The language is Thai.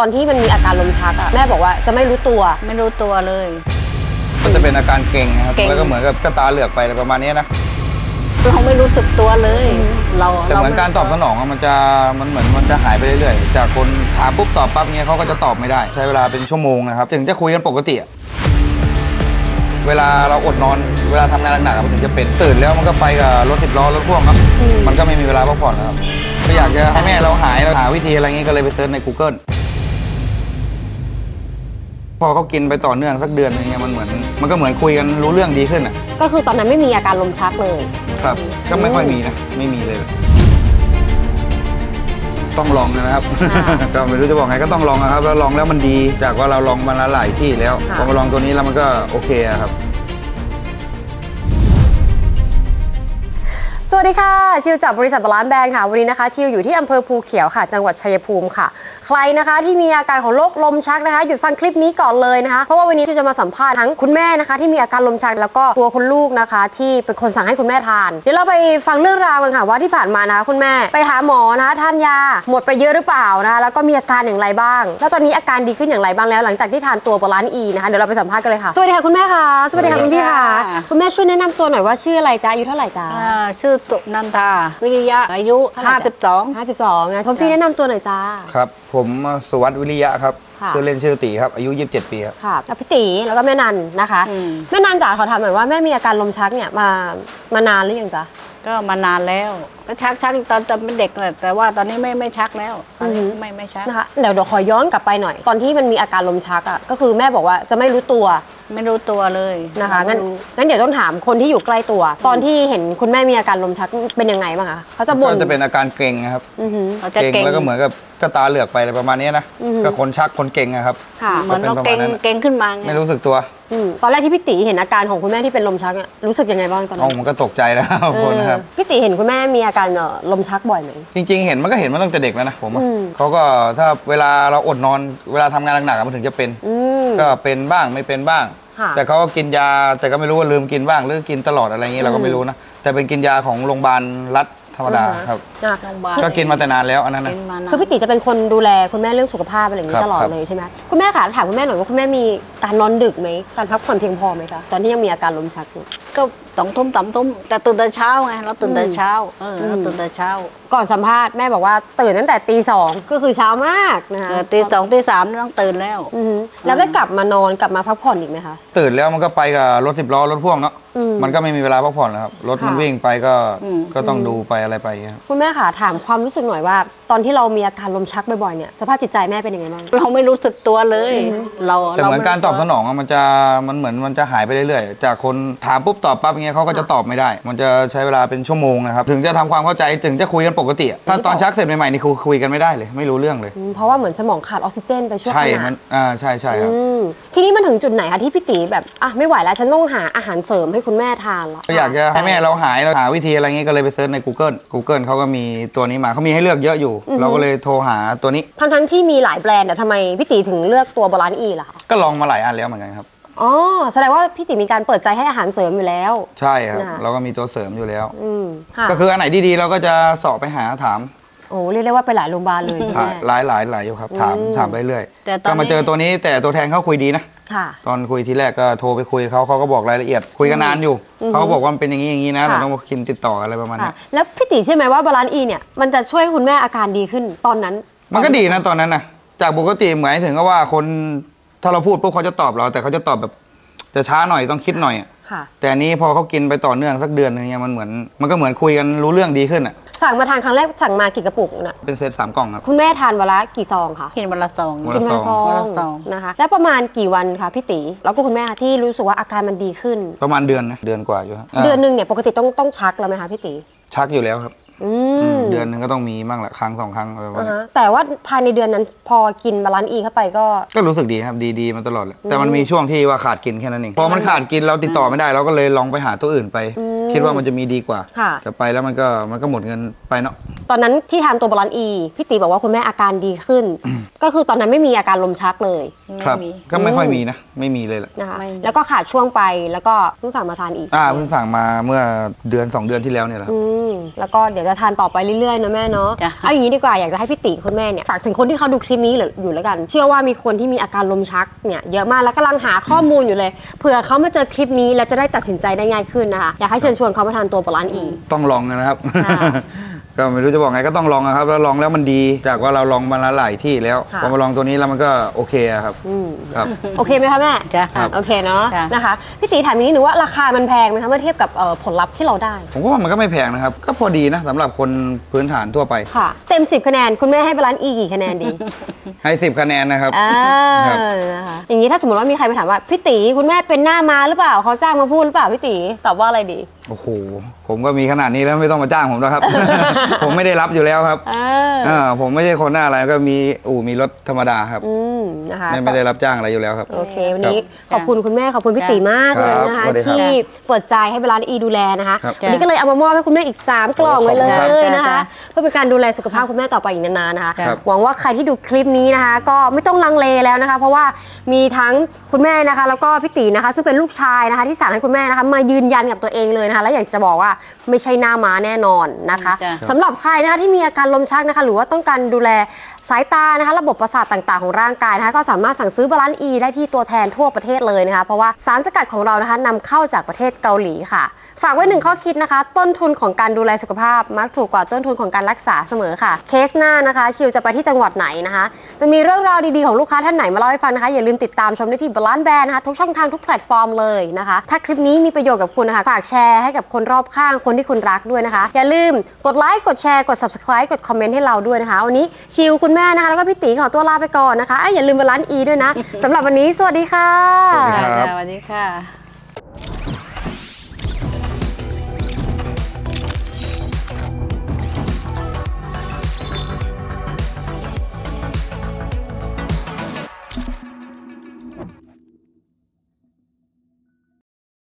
ตอนที่มันมีอาการลมชักอะแม่บอกว่าจะไม่รู้ตัว ไม่รู้ตัวเลย ก็จะเป็นอาการเกร็งนะครับเกร็งแล้วก็เหมือนกับกระตาเหลือกไปอะไรประมาณนี้นะเราไม่รู้สึกตัวเลยอืมเราแต่เหมือนการตอบสนองอะมันจะมันเหมือนมันจะหายไปเรื่อยๆจากคนถามปุ๊บตอบปั๊บเงี้ยเขาก็จะตอบไม่ได้ ใช้เวลาเป็นชั่วโมงนะครับถึงจะคุยกันปกติอะเวลาเราอดนอนเวลาทำงานหนักๆอะมันถึงจะเป็นตื่นแล้วมันก็ไปกับรถสิบล้อรถพ่วงครับอืม มันก็ไม่มีเวลาพักผ่อนแล้วครับก็อยากจะให้แม่เราหายเราหาวิธีอะไรเงี้ยก็เลยไปเซิร์ชใน Google พอเขากินไปต่อเนื่องสักเดือนนึงเงี้ยมันเหมือน มันก็เหมือนคุยกันรู้เรื่องดีขึ้นอะก็คือตอนนั้นไม่มีอาการลมชักเลย ครับ ก็ไม่ค่อยมีนะไม่มีเลย ต้องลองนะครับ ค่ะ ก็ไม่รู้จะบอกไงก็ต้องลองนะครับแล้วลองแล้วมันดี จากว่าเราลองมาหลายที่แล้ว ค่ะ พอมาลองตัวนี้แล้วมันก็โอเคอะครับ วัสดีค่ะ ชิวจากบริษัทบาลานซ์แบรนด์ค่ะ วันนี้นะคะ ชิวอยู่ที่อำเภอภูเขียวค่ะ จังหวัดชัยภูมิค่ะ ใครนะคะที่มีอาการของโรคลมชักนะคะ หยุดฟังคลิปนี้ก่อนเลยนะคะ เพราะว่าวันนี้ชิวจะมาสัมภาษณ์ทั้งคุณแม่นะคะ ที่มีอาการลมชักแล้วก็ตัวคุณลูกนะคะ ที่เป็นคนสั่งให้คุณแม่ทาน เดี๋ยวเราไปฟังเรื่องราวกันค่ะ ว่าที่ผ่านมานะคะคุณแม่ไปหาหมอนะคะทานยาหมดไปเยอะหรือเปล่านะคะแล้วก็มีอาการอย่างไรบ้าง แล้วตอนนี้อาการดีขึ้นอย่างไรบ้างแล้ว หลังจากที่ทานตัวบาลานซ์อีนะคะเดี๋ยวเราไปสัมภาษณ์กันเลยค่ะสวัสดีค่ะคุณแม่ค่ะสวัสดีค่ะคุณพี่ค่ะคุณแม่ช่วยแนะนำตัวหน่อยว่าชื่ออะไรจ๊ะอายุเท่าไหร่จ๊ะอ่าชื่อตุนันทา วิริยะอายุ เท่าไหร่จ๊ะ52 52นะคุณพี่แนะนำตัวหน่อยจ้า ครับ ผมสุวัสดิ์วิริยะครับค่ะ ชื่อเล่นชื่อตีครับ อายุ 27 ปีครับ ค่ะแล้วพี่ตีแล้วก็แม่นันนะคะ อืม แม่นันจ๋าขอถามหน่อยว่าแม่มีอาการลมชักเนี่ยมามานานหรือยังจ๊ะ ก็มานานแล้ว ก็ชักชักตอนตอนเป็นเด็กแหละแต่ว่าตอนนี้ไม่ไม่ชักแล้วตอนนี้อือหือ ไม่ไม่ชัก นะคะเดี๋ยวเดี๋ยวขอย้อนกลับไปหน่อย ตอนที่มันมีอาการลมชักอะก็คือแม่บอกว่าจะไม่รู้ตัว ไม่รู้ตัวเลยนะคะงั้นไม่รู้งั้นเดี๋ยวต้องถามคนที่อยู่ใกล้ตัว ตอนที่เห็นคุณแม่มีอาการลมชักเป็นยังไงบ้างคะเขาจะบ่นก็จะเป็นอาการเกร็งนะครับอือหือเขาจะเกร็งเก่งแล้วก็เหมือนกับกระตาเหลือกไปอะไรประมาณนี้นะอือหือก็คนชักคนเกร็งอะครับค่ะเหมือนเราก็เป็นประมาณเก่งนั้นน่ะเก่งขึ้นมาไงไม่รู้สึกตัวอืมตอนแรกที่พี่ตีเห็นอาการของคุณแม่ที่เป็นลมชักเนี่ยรู้สึกยังไงบ้างตอนนั้เอานมันก็ตกใจแล้วคนนะครับเออพี่ตีเห็นคุณแม่มีอาการเอ่อลมชักบ่อยไหมจริง ๆ เห็นมันก็เห็นมาตั้งแต่เด็กแล้วนะผมอะอืมเขาก็ถ้าเวลาเราอดนอนเวลาทำงานหนักๆอะมันถึงจะเป็นอืมก็เป็นบ้างไม่เป็นบ้าง ค่ะแต่เขาก็กินยาแต่ก็ไม่รู้ว่าลืมกินบ้างหรือกินตลอดอะไรอย่างนี้เราก็ไม่รู้นะแต่เป็นกินยาของโรงพยาบาลรัฐ ธรรมดาอือฮะครับ อะ โรงพยาบาลก็กินมาแต่นานแล้วอันนั้นนะกินมานานคือพี่ติจะเป็นคนดูแลคุณแม่เรื่องสุขภาพอะไรอย่างครันี้บตลอดครับ เลยใช่ไหมคุณแม่คะถามคุณแม่หน่อยว่าคุณแม่มีการนอนดึกไหมการพักผ่อนเพียงพอไหมคะตอนที่ยังมีอาการลมชักอยู่ ก็สองทุ่มสามทุ่มแต่ตื่นแต่เช้าไงเราตื่นแต่อืมเช้าเออเราอืมตื่นแต่เช้าก่อนสัมภาษณ์แม่บอกว่าตื่นตั้งแต่ตีสองก็คือเช้ามากนะคะเออตีสองตีสามนี่ต้องตื่นแล้ว อือฮึแล้วได้กลับมานอนกลับมาพักผ่อนอีกไหมคะ ตื่นแล้วมันก็ไปกับรถสิบล้อรถพ่วงเนาะ อื มมันก็ไม่มีเวลาพักผ่อนแล้วครับ รถมันค่ะวิ่งไปก็อืม ก็ต้องอืมดูไปอะไรไปอย่างเงี้ยครับ คุณแม่คะถามความรู้สึกหน่อยว่า ตอนที่เรามีอาการลมชักบ่อยๆเนี่ยสภาพจิตใจแม่เป็นยังไงบ้าง เราไม่รู้สึกตัวเลยอืมเราแต่เหมือนการตอบสนององอะมันจะมันเหมือนมันจะหายไปเรื่อยๆ จากคนถามปุ๊บตอบปั๊บอย่างเงี้ยเขาก็จะตอบไม่ได้ มันจะใช้เวลาเป็นชั่วโมงนะครับถึงจะทำความเข้าใจถึงจะคุยกันปกติอะถ้าตอนชักเสร็จใหม่ๆนี่คือคุยกันไม่ได้เลย ไม่รู้เรื่องเลย อืมเพราะว่าเหมือนสมองขาดออกซิเจนไปช่วงขใช่ณะมันอ่าใช่ใช่ครับ อืม ทีนี้มันถึงจุดไหนคะที่พี่ตีแบบอะไม่ไหวแล้วฉันต้องหาอาหารเสริมให้คุณแม่ทานละ ก็อยากจะให้แม่เราหายเราหาวิธีอะไรเงี้ยก็เลยไปเซิร์ชใน Google Google เขาก็มีตัวนี้มาเขามีให้เลือกเยอะอยู่เราก็เลยโทรหาตัวนี้ทั้งทั้งๆที่มีหลายแบรนด์แต่ทำไมพี่ตีถึงเลือกตัวบาลานซ์อีล่ะคะก็ลองมาหลายอันแล้วเหมือนกันครับ อ๋อแสดงว่าพี่ตีมีการเปิดใจให้อาหารเสริมอยู่แล้ว ใช่ครับ น่ะ เราก็มีตัวเสริมอยู่แล้ว อืมค่ะ ก็คืออันไหนดีๆเราก็จะเสอบไปหาถาม โอ้เรียกได้ว่าไปหลายโรงพยาบาลเลยคุณหาแม่ หลายหลายหลายอยู่ครับ ถามอืมถามไปเรื่อยแต่ตอนก็มานี้เจอตัวนี้แต่ตัวแทนเขาคุยดีนะ ค่ะ ตอนคุยทีแรกก็โทรไปคุยเขาเขาก็บอกรายละเอียด คุยกันนานอยู่อืมเขาก็บอกว่ามันเป็นอย่างนี้อย่างนี้นะค่ะ เราต้องมาคินติดต่ออะไรประมาณค่ะนี้แล้วพี่ตีเชื่อไหมว่าบาลานซ์อีเนี่ยมันจะช่วยให้คุณแม่อาการดีขึ้นตอนนั้นมันก็ดีนะตอนนั้นนะจากปกติหมายถึงก็ว่าคนถ้าเราพูดปุ๊บเขาจะตอบเรา แต่เขาจะตอบแบบ จะช้าหน่อยต้องคิดหน่อยอะ ค่ะ แต่อันนี้พอเขากินไปต่อเนื่องสักเดือนนึงเนี่ยมันเหมือนมันก็เหมือนคุยกันรู้เรื่องดีขึ้นอะสั่งมาทานครั้งแรกสั่งมากี่กระปุกน่ะเป็นเซตสามกล่องครับ คุณแม่ทานวันละกี่ซองคะกินวันละสอง วันกิละนวันละซองวันละซอง นะคะ แล้วประมาณกี่วันคะพี่ตีแล้วก็คุณแม่คะที่รู้สึกว่าอาการมันดีขึ้น ประมาณเดือนนะเดือนกว่าอยู่ครับาเดือนหนึ่งเนี่ยปกติต้องต้องชักแล้วไหมคะพี่ตีชักอยู่แล้วครับ อือืมมเดือนหนึงก็ต้องมีบ้างแหละครั้งสองครั้งอะไรประมาณอ่านี้ฮะแต่ว่าภายในเดือนนั้นพอกินบาลานซ์อีเข้าไปก็ ก็รู้สึกดีครับดีดีมาตลอดเลยแต่มันอืมมีช่วงที่ว่าขาดกินแค่นั้นเองพอมันขาดกินเราติดต่อไม่ได้เราก็เลยลองไปหาตัวอื่นไป อืมคิดว่ามันจะมีดีกว่าค่ะ แต่ไปแล้วมันก็มันก็หมดเงินไปเนาะ ตอนนั้นที่ทานตัวบาลานซ์อีพี่ตีบอกว่าคุณแม่อาการดีขึ้น ก็คือตอนนั้นไม่มีอาการลมชักเลยไม่ครับมี ก็ไม่ค่อยมีนะ ไม่มีเลยแหละนะคะไม่แล้วก็ขาดช่วงไปแล้วก็เพิ่งสั่งมาทานอีกอ่าเพิ่งสั่งมาเมื่อเดือนสองเดือนที่แล้วเนี่ยแหละครับ อืม แล้วก็เดี๋ยวจะทานต่อไปเรื่อยๆนะแม่เนาะจ้ะ เอาอย่างนี้ดีกว่าอยากจะให้พี่ติคุณแม่เนี่ยฝากถึงคนที่เขาดูคลิปนี้อยู่แล้วกัน เชื่อว่ามีคนที่มีอาการลมชักเนี่ยเยอะมากแล้วกำลังหาข้อมูลอยู่เลยเผื่อเขามาเจอคลิปนี้แล้วจะได้ตัดสินใจได้ง่ายขึ้นนะคะอยากให้เชิญชวนเขามาทานตัวบาลานซ์อี ต้องลองนะครับ ค่ะ ก็ไม่รู้จะบอกไงก็ต้องลองนะครับแล้วลองแล้วมันดี จากว่าเราลองมาหลายที่แล้วค่ะ พอมาลองตัวนี้แล้วมันก็โอเคอะครับอืมครับ โอเคไหมคะแม่จ้ะครับ โอเคเนาะจ้ะ นะคะพี่สีถามอย่างนี้หนูว่าราคามันแพงไหมคะเมื่อเทียบกับเอ่อผลลัพธ์ที่เราได้ผมว่ามันก็ไม่แพงนะครับ ก็พอดีนะสำหรับคนพื้นฐานทั่วไป ค่ะ เต็ม 10 คะแนน คุณแม่ให้บาลานซ์อีกี่คะแนนดี ให้สิบคะแนนนะครับ อ่าครับ นะคะอย่างนี้ถ้าสมมติว่ามีใครไปถามว่าพี่ตีคุณแม่เป็นหน้ามาหรือเปล่าเขาจ้างมาพูดหรือเปล่าพี่ตีตอบว่าอะไรดี โอ้โหผมก็มีขนาดนี้แล้วไม่ต้องมาจ้างผมแล้วครับ ผมไม่ได้รับอยู่แล้วครับอ่าอ่าผมไม่ใช่คนหน้าอะไรก็มีอู่มีรถธรรมดาครับ อืมนะคะไม่ไม่ได้รับจ้างอะไรอยู่แล้วครับ โอเควันนี้ครับขอบคุณคุณแม่ขอบคุณพี่ตีมากเลยนะครัคะบสวัสดีครับที่เปิดใจให้เวลาอีดูแลนะคะครับวันนี้ก็เลยเอามามอบให้คุณแม่อีก 3 กล่องไว้เลขอบคุณครับยนะคะจ้ะเพื่อเป็นการดูแลสุขภาพคุณแม่ต่อไปอีกนานๆนะคะ ครับ หวังว่าใครที่ดูคลิปนี้นะคะ ก็ไม่ต้องลังเลแล้วนะคะ เพราะว่ามีทั้งคุณแม่นะคะ แล้วก็พี่ตีนะคะ ซึ่งเป็นลูกชายนะคะ ที่สั่งให้คุณแม่นะคะมายืนยันกับตัวเองเลยนะคะและอยากจะบอกว่าไม่ใช่หน้าม้าแน่นอนนะคะจ้ะ สำหรับใครนะคะที่มีอาการลมชักนะคะ หรือว่าต้องการดูแลสายตานะคะ ระบบประสาทต่างๆ ของร่างกายนะคะ ก็สามารถสั่งซื้อบาลานซ์อีได้ที่ตัวแทนทั่วประเทศเลยนะคะ เพราะว่าสารสกัดของเรานะคะนำเข้าจากประเทศเกาหลีค่ะ ฝากไว้หนึ่งข้อคิดนะคะ ต้นทุนของการดูแลสุขภาพ มักถูกกว่าต้นทุนของการรักษาเสมอค่ะ เคสหน้านะคะ ชิวจะไปที่จังหวัดไหนนะคะ จะมีเรื่องราวดีๆของลูกค้าท่านไหนมาเล่าให้ฟังนะคะ อย่าลืมติดตามชมได้ที่บาลานซ์แบรนด์นะคะทุกช่องทางทุกแพลตฟอร์มเลยนะคะ ถ้าคลิปนี้มีประโยชน์กับคุณนะคะ ฝากแชร์ให้กับคนรอบข้างคนที่คุณรักด้วยนะคะ อย่าลืมกดไลค์กดแชร์กด subscribe กดคอมเมนต์ให้เราด้วยนะคะวันนี้ชิวคุณแม่นะคะแล้วก็พี่ตีขอตัวลาไปก่อนนะคะเอ้ยอย่าลืมบาลานซ์อีด้วยนะสำหรับวันนี้สวัสดีค่ะสวัสดีครับ สวัสดีค่ะ